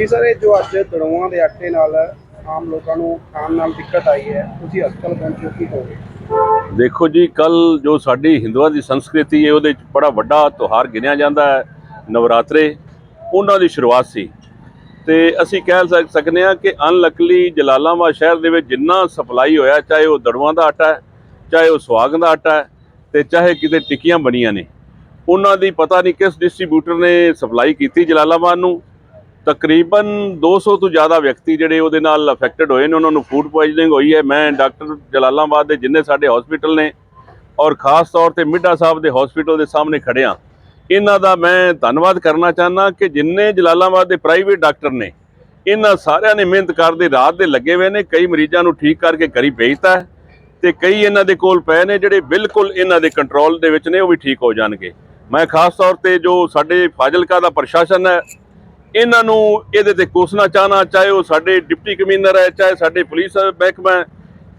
ਜੀ ਸਰ, ਇਹ ਜੋ ਅੱਜ ਦੜੋਆਂ ਦੇ ਆਟੇ ਨਾਲ ਆਮ ਲੋਕਾਂ ਨੂੰ ਖਾਣ ਨਾਲ ਦਿੱਕਤ ਆਈ ਹੈ, ਤੁਸੀਂ ਹਸਪਤਾਲ ਪਹੁੰਚੇ ਕੀ ਕਹੋਗੇ? ਦੇਖੋ ਜੀ ਕੱਲ ਜੋ ਸਾਡੀ ਹਿੰਦੂਆਂ ਦੀ ਸੰਸਕ੍ਰਿਤੀ ਹੈ, ਉਹਦੇ ਚ ਬੜਾ ਵੱਡਾ ਤਿਉਹਾਰ ਗਿਣਿਆ ਜਾਂਦਾ ਹੈ, ਨਵਰਾਤਰੇ, ਉਹਨਾਂ ਦੀ ਸ਼ੁਰੂਆਤ ਸੀ। ਤੇ ਅਸੀਂ ਕਹਿ ਸਕਦੇ ਹਾਂ ਕਿ ਅਨਲਕਲੀ ਜਲਾਲਾਬਾਦ ਸ਼ਹਿਰ ਦੇ ਵਿੱਚ ਜਿੰਨਾ ਸਪਲਾਈ ਹੋਇਆ, ਚਾਹੇ ਉਹ ਦੜਵਾਂ ਦਾ ਆਟਾ ਹੈ, ਚਾਹੇ ਉਹ ਸੁਹਾਗ ਦਾ ਆਟਾ ਹੈ, ਤੇ ਚਾਹੇ ਕਿਤੇ ਟਿੱਕੀਆਂ ਬਣੀਆਂ ਨੇ, ਉਹਨਾਂ ਦੀ ਪਤਾ ਨਹੀਂ ਕਿਸ ਡਿਸਟ੍ਰੀਬਿਊਟਰ ਨੇ ਸਪਲਾਈ ਕੀਤੀ ਜਲਾਲਾਬਾਦ ਨੂੰ ਤਕਰੀਬਨ 200 ਤੋਂ ਜ਼ਿਆਦਾ ਵਿਅਕਤੀ ਜਿਹੜੇ ਉਹਦੇ ਨਾਲ ਅਫੈਕਟਡ ਹੋਏ ਨੇ, ਉਹਨਾਂ ਨੂੰ ਫੂਡ ਪੋਇਜ਼ਨਿੰਗ ਹੋਈ ਹੈ। ਮੈਂ ਡਾਕਟਰ ਜਲਾਲਾਬਾਦ ਦੇ ਜਿੰਨੇ ਸਾਡੇ ਹਸਪੀਟਲ ਨੇ ਔਰ ਖਾਸ ਤੌਰ ਤੇ ਮਿੱਡਾ ਸਾਹਿਬ ਦੇ ਹਸਪੀਟਲ ਦੇ ਸਾਹਮਣੇ ਖੜਿਆ ਇਹਨਾਂ ਦਾ ਮੈਂ ਧੰਨਵਾਦ ਕਰਨਾ ਚਾਹਨਾ ਕਿ ਜਿੰਨੇ ਜਲਾਲਾਬਾਦ ਦੇ ਪ੍ਰਾਈਵੇਟ ਡਾਕਟਰ ਨੇ, ਇਹਨਾਂ ਸਾਰਿਆਂ ਨੇ ਮਿਹਨਤ ਕਰਦੇ ਰਾਤ ਦੇ ਲੱਗੇ ਹੋਏ ਨੇ, ਕਈ ਮਰੀਜ਼ਾਂ ਨੂੰ ਠੀਕ ਕਰਕੇ ਘਰੀ ਭੇਜਤਾ ਹੈ ਤੇ ਕਈ ਇਹਨਾਂ ਦੇ ਕੋਲ ਪਏ ਨੇ ਜਿਹੜੇ ਬਿਲਕੁਲ ਇਹਨਾਂ ਦੇ ਕੰਟਰੋਲ ਦੇ ਵਿੱਚ ਨੇ, ਉਹ ਵੀ ਠੀਕ ਹੋ ਜਾਣਗੇ। ਮੈਂ ਖਾਸ ਤੌਰ ਤੇ ਜੋ ਸਾਡੇ ਫਾਜ਼ਿਲਕਾ ਦਾ ਪ੍ਰਸ਼ਾਸਨ ਹੈ ਇਹਨਾਂ ਨੂੰ ਇਹਦੇ ਤੇ ਕੋਸਣਾ ਚਾਹਨਾ ਚਾਹੇ ਉਹ ਸਾਡੇ ਡਿਪਟੀ ਕਮਿਸ਼ਨਰ ਹੈ ਚਾਹੇ ਸਾਡੇ ਪੁਲਿਸ ਮਹਿਕਮਾ ਹੈ,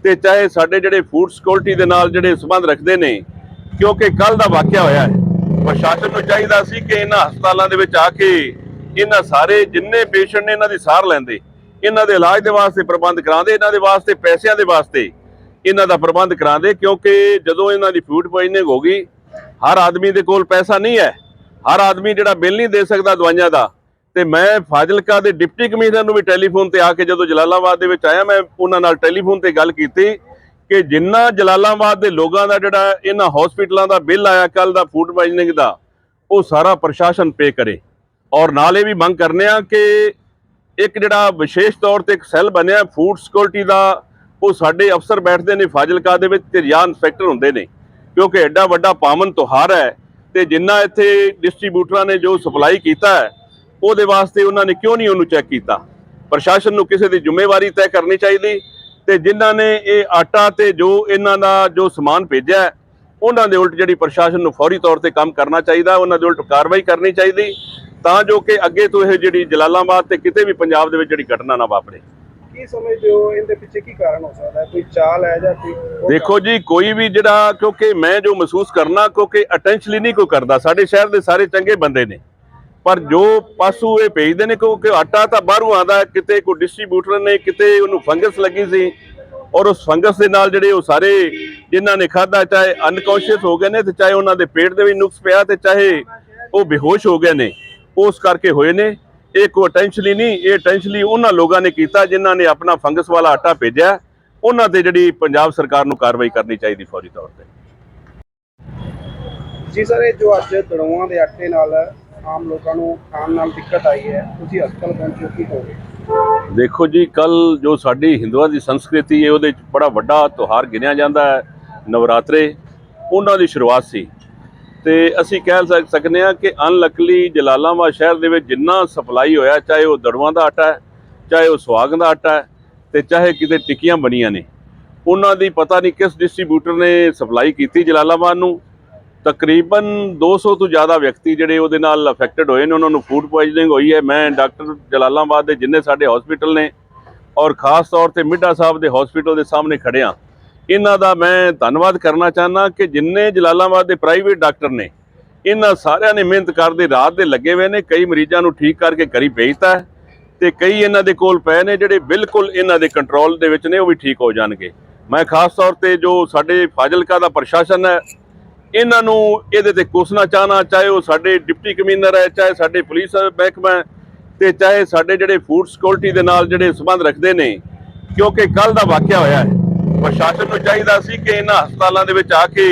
ਤੇ ਚਾਹੇ ਸਾਡੇ ਜਿਹੜੇ ਫੂਡ ਸਿਕਿਉਰਿਟੀ ਦੇ ਨਾਲ ਜਿਹੜੇ ਸੰਬੰਧ ਰੱਖਦੇ ਨੇ ਕਿਉਂਕਿ ਕੱਲ ਦਾ ਵਾਕਿਆ ਹੋਇਆ ਹੈ। ਪ੍ਰਸ਼ਾਸਨ ਨੂੰ ਚਾਹੀਦਾ ਸੀ ਕਿ ਇਹਨਾਂ ਹਸਪਤਾਲਾਂ ਦੇ ਵਿੱਚ ਆ ਕੇ ਇਹਨਾਂ ਸਾਰੇ ਜਿੰਨੇ ਪੇਸ਼ੈਂਟ ਨੇ ਇਹਨਾਂ ਦੀ ਸਾਰ ਲੈਂਦੇ ਇਹਨਾਂ ਦੇ ਇਲਾਜ ਦੇ ਵਾਸਤੇ ਪ੍ਰਬੰਧ ਕਰਾਉਂਦੇ ਇਹਨਾਂ ਦੇ ਵਾਸਤੇ ਪੈਸਿਆਂ ਦੇ ਵਾਸਤੇ ਇਹਨਾਂ ਦਾ ਪ੍ਰਬੰਧ ਕਰਾਉਂਦੇ ਕਿਉਂਕਿ ਜਦੋਂ ਇਹਨਾਂ ਦੀ ਫੂਡ ਪੋਇਜ਼ਨਿੰਗ ਹੋ ਗਈ ਹਰ ਆਦਮੀ ਦੇ ਕੋਲ ਪੈਸਾ ਨਹੀਂ ਹੈ। ਹਰ ਆਦਮੀ ਜਿਹੜਾ ਬਿੱਲ ਨਹੀਂ ਦੇ ਸਕਦਾ ਦਵਾਈਆਂ ਦਾ ਤੇ ਮੈਂ ਫਾਜ਼ਿਲਕਾ ਦੇ ਡਿਪਟੀ ਕਮਿਸ਼ਨਰ ਨੂੰ ਵੀ ਟੈਲੀਫੋਨ ਤੇ ਆ ਕੇ ਜਦੋਂ ਜਲਾਲਾਬਾਦ ਦੇ ਵਿੱਚ ਆਇਆ, ਮੈਂ ਉਹਨਾਂ ਨਾਲ ਟੈਲੀਫੋਨ ਤੇ ਗੱਲ ਕੀਤੀ ਕਿ ਜਿੰਨਾ ਜਲਾਲਾਬਾਦ ਦੇ ਲੋਕਾਂ ਦਾ ਜਿਹੜਾ ਇਹਨਾਂ ਹਸਪੀਟਲਾਂ ਦਾ ਬਿੱਲ ਆਇਆ ਕੱਲ ਦਾ ਫੂਡ ਪੋਇਜ਼ਨਿੰਗ ਦਾ, ਉਹ ਸਾਰਾ ਪ੍ਰਸ਼ਾਸਨ ਪੇ ਕਰੇ। ਔਰ ਨਾਲ ਇਹ ਵੀ ਮੰਗ ਕਰਨੇ ਆ ਕਿ ਇੱਕ ਜਿਹੜਾ ਵਿਸ਼ੇਸ਼ ਤੌਰ ਤੇ ਇੱਕ ਸੈੱਲ ਬਣਿਆ ਫੂਡ ਸਿਕਿਉਰਿਟੀ ਦਾ, ਉਹ ਸਾਡੇ ਅਫਸਰ ਬੈਠਦੇ ਨੇ ਫਾਜ਼ਿਲਕਾ ਦੇ ਵਿੱਚ ਤੇ ਜਾਂ ਇੰਸਪੈਕਟਰ ਹੁੰਦੇ ਨੇ। ਕਿਉਂਕਿ ਐਡਾ ਵੱਡਾ ਪਾਵਨ ਤਿਉਹਾਰ ਹੈ ਤੇ ਜਿੰਨਾ ਇੱਥੇ ਡਿਸਟ੍ਰੀਬਿਊਟਰਾਂ ਨੇ ਜੋ ਸਪਲਾਈ ਕੀਤਾ ਹੈ ਉਹਦੇ ਵਾਸਤੇ ਉਹਨਾਂ ਨੇ ਕਿਉਂ ਨਹੀਂ ਉਹਨੂੰ ਚੈੱਕ ਕੀਤਾ? ਪ੍ਰਸ਼ਾਸਨ ਨੂੰ ਕਿਸੇ ਦੀ ਜ਼ਿੰਮੇਵਾਰੀ ਤੈਅ ਕਰਨੀ ਚਾਹੀਦੀ ਤੇ ਜਿਨ੍ਹਾਂ ਨੇ ਇਹ ਆਟਾ ਤੇ ਜੋ ਇਹਨਾਂ ਦਾ ਜੋ ਸਮਾਨ ਭੇਜਿਆ ਉਹਨਾਂ ਦੇ ਉਲਟ ਜਿਹੜੀ ਪ੍ਰਸ਼ਾਸਨ ਨੂੰ ਫੌਰੀ ਤੌਰ ਤੇ ਕੰਮ ਕਰਨਾ ਚਾਹੀਦਾ ਉਹਨਾਂ ਦੇ ਉਲਟ ਕਾਰਵਾਈ ਕਰਨੀ ਚਾਹੀਦੀ ਤਾਂ ਜੋ ਕਿ ਅੱਗੇ ਤੋਂ ਇਹ ਜਿਹੜੀ ਜਲਾਲਾਬਾਦ ਤੇ ਕਿਤੇ ਵੀ ਪੰਜਾਬ ਦੇ ਵਿੱਚ ਜਿਹੜੀ ਘਟਨਾ ਨਾ ਵਾਪਰੇ। ਕੀ ਸਮਝਦੇ ਹੋ ਇਹਦੇ ਪਿੱਛੇ ਕੀ ਕਾਰਨ ਹੋ ਸਕਦਾ ਕੋਈ ਚਾਲ ਹੈ ਜਾਂ ਕੋਈ ਦੇਖੋ ਜੀ ਕੋਈ ਵੀ ਜਿਹੜਾ ਕਿਉਂਕਿ ਮੈਂ ਜੋ ਮਹਿਸੂਸ ਕਰਨਾ ਕਿਉਂਕਿ ਅਟੈਂਸ਼ਨਲੀ ਨਹੀਂ ਕੋਈ ਕਰਦਾ ਸਾਡੇ ਸ਼ਹਿਰ ਦੇ ਸਾਰੇ ਚੰਗੇ ਬੰਦੇ ਨੇ। ਪਰ ਜੋ ਪਾਸੂ ਇਹ ਭੇਜਦੇ ਨੇ, ਕਿਉਂਕਿ ਆਟਾ ਤਾਂ ਬਾਹਰੋਂ ਆਉਂਦਾ ਕਿਤੇ ਕੋਈ ਡਿਸਟ੍ਰੀਬਿਊਟਰ ਨੇ, ਕਿਤੇ ਉਹਨੂੰ ਫੰਗਸ ਲੱਗੀ ਸੀ, ਔਰ ਉਸ ਫੰਗਸ ਦੇ ਨਾਲ ਜਿਹੜੇ ਉਹ ਸਾਰੇ ਜਿਨ੍ਹਾਂ ਨੇ ਖਾਧਾ, ਚਾਹੇ ਅਨਕੌਂਸ਼ੀਅਸ ਹੋ ਗਏ ਨੇ ਤੇ ਚਾਹੇ ਉਹਨਾਂ ਦੇ ਪੇਟ ਦੇ ਵਿੱਚ ਨੁਕਸ ਪਿਆ ਤੇ ਚਾਹੇ ਉਹ ਬੇਹੋਸ਼ ਹੋ ਗਏ ਨੇ, ਉਸ ਕਰਕੇ ਹੋਏ ਨੇ। ਇਹ ਕੋਈ ਅਟੈਂਸ਼ਨਲੀ ਨਹੀਂ, ਇਹ ਅਟੈਂਸ਼ਨਲੀ ਉਹਨਾਂ ਲੋਕਾਂ ਨੇ ਕੀਤਾ ਜਿਨ੍ਹਾਂ ਨੇ ਆਪਣਾ ਫੰਗਸ ਵਾਲਾ ਆਟਾ ਭੇਜਿਆ। ਉਹਨਾਂ ਤੇ ਜਿਹੜੀ ਪੰਜਾਬ ਸਰਕਾਰ ਨੂੰ ਕਾਰਵਾਈ ਕਰਨੀ ਚਾਹੀਦੀ ਫੌਰੀ ਤੌਰ ਤੇ। ਜੀ ਸਰ, ਇਹ ਜੋ ਅੱਜ ਦੜੋਆਂ ਦੇ ਆਟੇ ਨਾਲ ਆਮ ਲੋਕਾਂ ਨੂੰ ਖਾਣ ਨਾਲ ਦਿੱਕਤ ਆਈ ਹੈ, ਤੁਸੀਂ ਹਸਪਤਾਲ ਪਹੁੰਚੇ ਕੀ ਕਹੋਗੇ? ਦੇਖੋ ਜੀ ਕੱਲ ਜੋ ਸਾਡੀ ਹਿੰਦੂਆਂ ਦੀ ਸੰਸਕ੍ਰਿਤੀ ਹੈ, ਉਹਦੇ ਚ ਬੜਾ ਵੱਡਾ ਤਿਉਹਾਰ ਗਿਣਿਆ ਜਾਂਦਾ ਹੈ, ਨਵਰਾਤਰੇ, ਉਹਨਾਂ ਦੀ ਸ਼ੁਰੂਆਤ ਸੀ। ਤੇ ਅਸੀਂ ਕਹਿ ਸਕਦੇ ਹਾਂ ਕਿ ਅਨਲਕਲੀ ਜਲਾਲਾਬਾਦ ਸ਼ਹਿਰ ਦੇ ਵਿੱਚ ਜਿੰਨਾ ਸਪਲਾਈ ਹੋਇਆ, ਚਾਹੇ ਉਹ ਦੜੂਆਂ ਦਾ ਆਟਾ ਹੈ, ਚਾਹੇ ਉਹ ਸੁਹਾਗ ਦਾ ਆਟਾ ਹੈ, ਤੇ ਚਾਹੇ ਕਿਤੇ ਟਿੱਕੀਆਂ ਬਣੀਆਂ ਨੇ, ਉਹਨਾਂ ਦੀ ਪਤਾ ਨਹੀਂ ਕਿਸ ਡਿਸਟ੍ਰੀਬਿਊਟਰ ਨੇ ਸਪਲਾਈ ਕੀਤੀ ਜਲਾਲਾਬਾਦ ਨੂੰ ਤਕਰੀਬਨ 200 ਤੋਂ ਜ਼ਿਆਦਾ ਵਿਅਕਤੀ ਜਿਹੜੇ ਉਹਦੇ ਨਾਲ ਅਫੈਕਟਡ ਹੋਏ ਨੇ, ਉਹਨਾਂ ਨੂੰ ਫੂਡ ਪੋਇਜ਼ਨਿੰਗ ਹੋਈ ਹੈ। ਮੈਂ ਡਾਕਟਰ ਜਲਾਲਾਬਾਦ ਦੇ, ਜਿੰਨੇ ਸਾਡੇ ਹਸਪੀਟਲ ਨੇ ਔਰ ਖਾਸ ਤੌਰ ਤੇ ਮਿੱਡਾ ਸਾਹਿਬ ਦੇ ਹਸਪੀਟਲ ਦੇ ਸਾਹਮਣੇ ਖੜਿਆ ਇਹਨਾਂ ਦਾ ਮੈਂ ਧੰਨਵਾਦ ਕਰਨਾ ਚਾਹਨਾ ਕਿ ਜਿੰਨੇ ਜਲਾਲਾਬਾਦ ਦੇ ਪ੍ਰਾਈਵੇਟ ਡਾਕਟਰ ਨੇ, ਇਹਨਾਂ ਸਾਰਿਆਂ ਨੇ ਮਿਹਨਤ ਕਰਦੇ ਰਾਤ ਦੇ ਲੱਗੇ ਹੋਏ ਨੇ, ਕਈ ਮਰੀਜ਼ਾਂ ਨੂੰ ਠੀਕ ਕਰਕੇ ਘਰੀ ਭੇਜਤਾ ਹੈ ਤੇ ਕਈ ਇਹਨਾਂ ਦੇ ਕੋਲ ਪਏ ਨੇ ਜਿਹੜੇ ਬਿਲਕੁਲ ਇਹਨਾਂ ਦੇ ਕੰਟਰੋਲ ਦੇ ਵਿੱਚ ਨੇ, ਉਹ ਵੀ ਠੀਕ ਹੋ ਜਾਣਗੇ। ਮੈਂ ਖਾਸ ਤੌਰ ਤੇ ਜੋ ਸਾਡੇ ਫਾਜ਼ਿਲਕਾ ਦਾ ਪ੍ਰਸ਼ਾਸਨ ਹੈ ਇਹਨਾਂ ਨੂੰ ਇਹਦੇ ਤੇ ਕੋਸਣਾ ਚਾਹਨਾ ਚਾਹੇ ਉਹ ਸਾਡੇ ਡਿਪਟੀ ਕਮਿਸ਼ਨਰ ਹੈ ਚਾਹੇ ਸਾਡੇ ਪੁਲਿਸ ਮਹਿਕਮਾ ਹੈ, ਤੇ ਚਾਹੇ ਸਾਡੇ ਜਿਹੜੇ ਫੂਡ ਸਿਕਿਉਰਿਟੀ ਦੇ ਨਾਲ ਜਿਹੜੇ ਸੰਬੰਧ ਰੱਖਦੇ ਨੇ ਕਿਉਂਕਿ ਕੱਲ ਦਾ ਵਾਕਿਆ ਹੋਇਆ ਹੈ। ਪ੍ਰਸ਼ਾਸਨ ਨੂੰ ਚਾਹੀਦਾ ਸੀ ਕਿ ਇਹਨਾਂ ਹਸਪਤਾਲਾਂ ਦੇ ਵਿੱਚ ਆ ਕੇ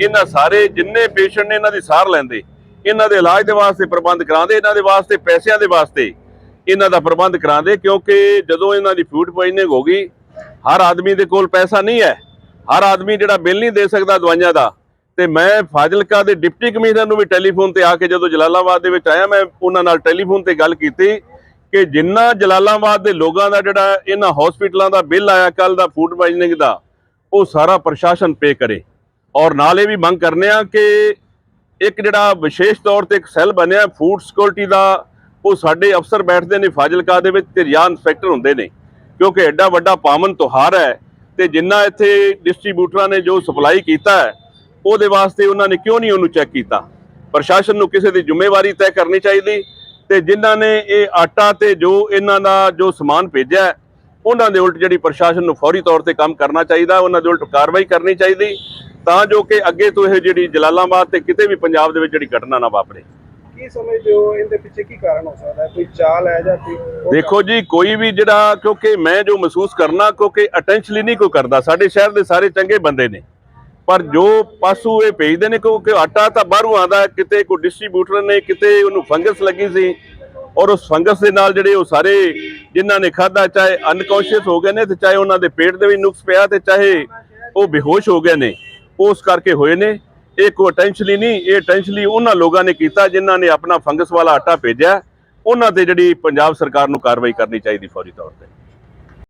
ਇਹਨਾਂ ਸਾਰੇ ਜਿੰਨੇ ਪੇਸ਼ੈਂਟ ਨੇ ਇਹਨਾਂ ਦੀ ਸਾਰ ਲੈਂਦੇ ਇਹਨਾਂ ਦੇ ਇਲਾਜ ਦੇ ਵਾਸਤੇ ਪ੍ਰਬੰਧ ਕਰਾਉਂਦੇ ਇਹਨਾਂ ਦੇ ਵਾਸਤੇ ਪੈਸਿਆਂ ਦੇ ਵਾਸਤੇ ਇਹਨਾਂ ਦਾ ਪ੍ਰਬੰਧ ਕਰਾਉਂਦੇ ਕਿਉਂਕਿ ਜਦੋਂ ਇਹਨਾਂ ਦੀ ਫੂਡ ਪੋਇਜ਼ਨਿੰਗ ਹੋ ਗਈ ਹਰ ਆਦਮੀ ਦੇ ਕੋਲ ਪੈਸਾ ਨਹੀਂ ਹੈ। ਹਰ ਆਦਮੀ ਜਿਹੜਾ ਬਿੱਲ ਨਹੀਂ ਦੇ ਸਕਦਾ ਦਵਾਈਆਂ ਦਾ ਤੇ ਮੈਂ ਫਾਜ਼ਿਲਕਾ ਦੇ ਡਿਪਟੀ ਕਮਿਸ਼ਨਰ ਨੂੰ ਵੀ ਟੈਲੀਫੋਨ ਤੇ ਆ ਕੇ ਜਦੋਂ ਜਲਾਲਾਬਾਦ ਦੇ ਵਿੱਚ ਆਇਆ, ਮੈਂ ਉਹਨਾਂ ਨਾਲ ਟੈਲੀਫੋਨ ਤੇ ਗੱਲ ਕੀਤੀ ਕਿ ਜਿੰਨਾ ਜਲਾਲਾਬਾਦ ਦੇ ਲੋਕਾਂ ਦਾ ਜਿਹੜਾ ਇਹਨਾਂ ਹਸਪੀਟਲਾਂ ਦਾ ਬਿੱਲ ਆਇਆ ਕੱਲ ਦਾ ਫੂਡ ਪੋਇਜ਼ਨਿੰਗ ਦਾ, ਉਹ ਸਾਰਾ ਪ੍ਰਸ਼ਾਸਨ ਪੇ ਕਰੇ। ਔਰ ਨਾਲ ਇਹ ਵੀ ਮੰਗ ਕਰਨੇ ਆ ਕਿ ਇੱਕ ਜਿਹੜਾ ਵਿਸ਼ੇਸ਼ ਤੌਰ ਤੇ ਇੱਕ ਸੈੱਲ ਬਣਿਆ ਫੂਡ ਸਿਕਿਉਰਿਟੀ ਦਾ, ਉਹ ਸਾਡੇ ਅਫਸਰ ਬੈਠਦੇ ਨੇ ਫਾਜ਼ਿਲਕਾ ਦੇ ਵਿੱਚ ਤੇ ਜਾਂ ਇੰਸਪੈਕਟਰ ਹੁੰਦੇ ਨੇ। ਕਿਉਂਕਿ ਐਡਾ ਵੱਡਾ ਪਾਵਨ ਤਿਉਹਾਰ ਹੈ ਤੇ ਜਿੰਨਾ ਇੱਥੇ ਡਿਸਟ੍ਰੀਬਿਊਟਰਾਂ ਨੇ ਜੋ ਸਪਲਾਈ ਕੀਤਾ ਹੈ ਉਹਦੇ ਵਾਸਤੇ ਉਹਨਾਂ ਨੇ ਕਿਉਂ ਨਹੀਂ ਉਹਨੂੰ ਚੈੱਕ ਕੀਤਾ? ਪ੍ਰਸ਼ਾਸਨ ਨੂੰ ਕਿਸੇ ਦੀ ਜ਼ਿੰਮੇਵਾਰੀ ਤੈਅ ਕਰਨੀ ਚਾਹੀਦੀ ਤੇ ਜਿਨ੍ਹਾਂ ਨੇ ਇਹ ਆਟਾ ਤੇ ਜੋ ਇਹਨਾਂ ਦਾ ਜੋ ਸਮਾਨ ਭੇਜਿਆ ਉਹਨਾਂ ਦੇ ਉਲਟ ਜਿਹੜੀ ਪ੍ਰਸ਼ਾਸਨ ਨੂੰ ਫੌਰੀ ਤੌਰ ਤੇ ਕੰਮ ਕਰਨਾ ਚਾਹੀਦਾ ਉਹਨਾਂ ਦੇ ਉਲਟ ਕਾਰਵਾਈ ਕਰਨੀ ਚਾਹੀਦੀ ਤਾਂ ਜੋ ਕਿ ਅੱਗੇ ਤੋਂ ਇਹ ਜਿਹੜੀ ਜਲਾਲਾਬਾਦ ਤੇ ਕਿਤੇ ਵੀ ਪੰਜਾਬ ਦੇ ਵਿੱਚ ਜਿਹੜੀ ਘਟਨਾ ਨਾ ਵਾਪਰੇ। ਕੀ ਸਮਝਦੇ ਹੋ ਇਹਦੇ ਪਿੱਛੇ ਕੀ ਕਾਰਨ ਹੋ ਸਕਦਾ ਹੈ? ਕੋਈ ਚਾਲ ਹੈ ਜਾਂ ਕੋਈ ਦੇਖੋ ਜੀ ਕੋਈ ਵੀ ਜਿਹੜਾ ਕਿਉਂਕਿ ਮੈਂ ਜੋ ਮਹਿਸੂਸ ਕਰਨਾ ਕਿਉਂਕਿ ਅਟੈਂਸ਼ਨਲੀ ਨਹੀਂ ਕੋਈ ਕਰਦਾ ਸਾਡੇ ਸ਼ਹਿਰ ਦੇ ਸਾਰੇ ਚੰਗੇ ਬੰਦੇ ਨੇ। ਪਰ ਜੋ ਪਾਸੂ ਇਹ ਭੇਜਦੇ ਨੇ, ਕਿਉਂਕਿ ਆਟਾ ਤਾਂ ਬਾਹਰੋਂ ਆਉਂਦਾ, ਕਿਤੇ ਕੋਈ ਡਿਸਟ੍ਰੀਬਿਊਟਰ ਨੇ, ਕਿਤੇ ਉਹਨੂੰ ਫੰਗਸ ਲੱਗੀ ਸੀ, ਔਰ ਉਸ ਫੰਗਸ ਦੇ ਨਾਲ ਜਿਹੜੇ ਉਹ ਸਾਰੇ ਜਿਨ੍ਹਾਂ ਨੇ ਖਾਦਾ ਚਾਹੇ ਅਨਕੌਂਸ਼ੀਅਸ ਹੋ ਗਏ ਨੇ ਤੇ ਚਾਹੇ ਉਹਨਾਂ ਦੇ ਪੇਟ ਦੇ ਵੀ ਨੁਕਸ ਪਿਆ ਤੇ ਚਾਹੇ ਉਹ ਬੇਹੋਸ਼ ਹੋ ਗਏ ਨੇ, ਉਸ ਕਰਕੇ ਹੋਏ ਨੇ। ਇਹ ਕੋਈ ਅਟੈਂਸ਼ਨਲੀ ਨਹੀਂ, ਇਹ ਅਟੈਂਸ਼ਨਲੀ ਉਹਨਾਂ ਲੋਕਾਂ ਨੇ ਕੀਤਾ ਜਿਨ੍ਹਾਂ ਨੇ ਆਪਣਾ ਫੰਗਸ ਵਾਲਾ ਆਟਾ ਭੇਜਿਆ। ਉਹਨਾਂ ਤੇ ਜਿਹੜੀ ਪੰਜਾਬ ਸਰਕਾਰ ਨੂੰ ਕਾਰਵਾਈ ਕਰਨੀ ਚਾਹੀਦੀ ਫੌਰੀ ਤੌਰ ਤੇ।